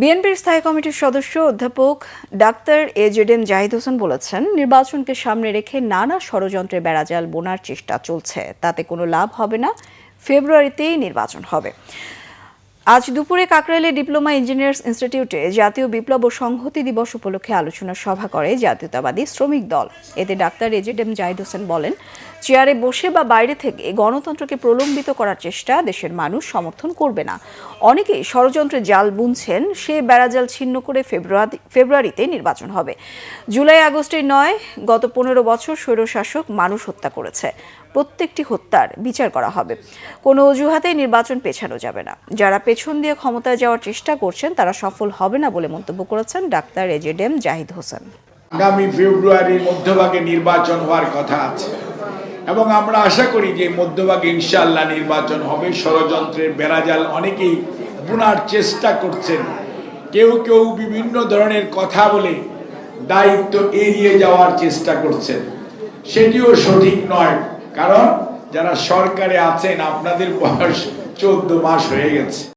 বিএনপির স্থায়ী কমিটির সদস্য অধ্যাপক ডাক্তার এজেডেম জাহিদ হোসেন বলেছেন, নির্বাচনকে সামনে রেখে নানা ষড়যন্ত্রে বেড়াজাল বোনার চেষ্টা চলছে। তাতে কোনো লাভ হবে না। ফেব্রুয়ারিতেই নির্বাচন হবে। আজ দুপুরে কাকরাইলে ডিপ্লোমা ইঞ্জিনিয়ার্স ইনস্টিটিউটে জাতীয় বিপ্লব ও সংহতি দিবস উপলক্ষে আলোচনা সভা করে জাতীয়তাবাদী শ্রমিক দল। এতে ডাক্তার এজেডেম জাহিদ হোসেন বলেন, চেয়ারে বসে বা বাইরে থেকে গণতন্ত্রকে প্রলম্বিত করার চেষ্টা দেশের মানুষ সমর্থন করবে না। অনেকেই ষড়যন্ত্রে জাল বুনছেন, সে বেড়াজাল ছিন্ন করে ফেব্রুয়ারি, ফেব্রুয়ারিতে নির্বাচন হবে। জুলাই আগস্টে নয়, গত পনেরো বছর স্বৈরশাসক মানুষ হত্যা করেছে। প্রত্যেকটি হত্যার বিচার করা হবে। কোনো অজুহাতে নির্বাচন পেছানো যাবে না। যারা পেছন দিয়ে ক্ষমতায় যাওয়ার চেষ্টা করছেন, তারা সফল হবে না বলে মন্তব্য করেছেন ডাক্তার এজেডেম জাহিদ হোসেন। আগামী ফেব্রুয়ারির মধ্যভাগে নির্বাচন হওয়ার কথা আছে। এবং আমরা আশা করি যে মধ্যভাগে ইনশাআল্লাহ নির্বাচন হবে। ষড়যন্ত্রের বেড়াজাল অনেকেই বোনার চেষ্টা করছেন। কেউ কেউ বিভিন্ন ধরনের কথা বলে দায়িত্ব এড়িয়ে যাওয়ার চেষ্টা করছেন। সেটিও সঠিক নয়। কারণ যারা সরকারে আছেন, আপনাদের বয়স চোদ্দ মাস হয়ে গেছে।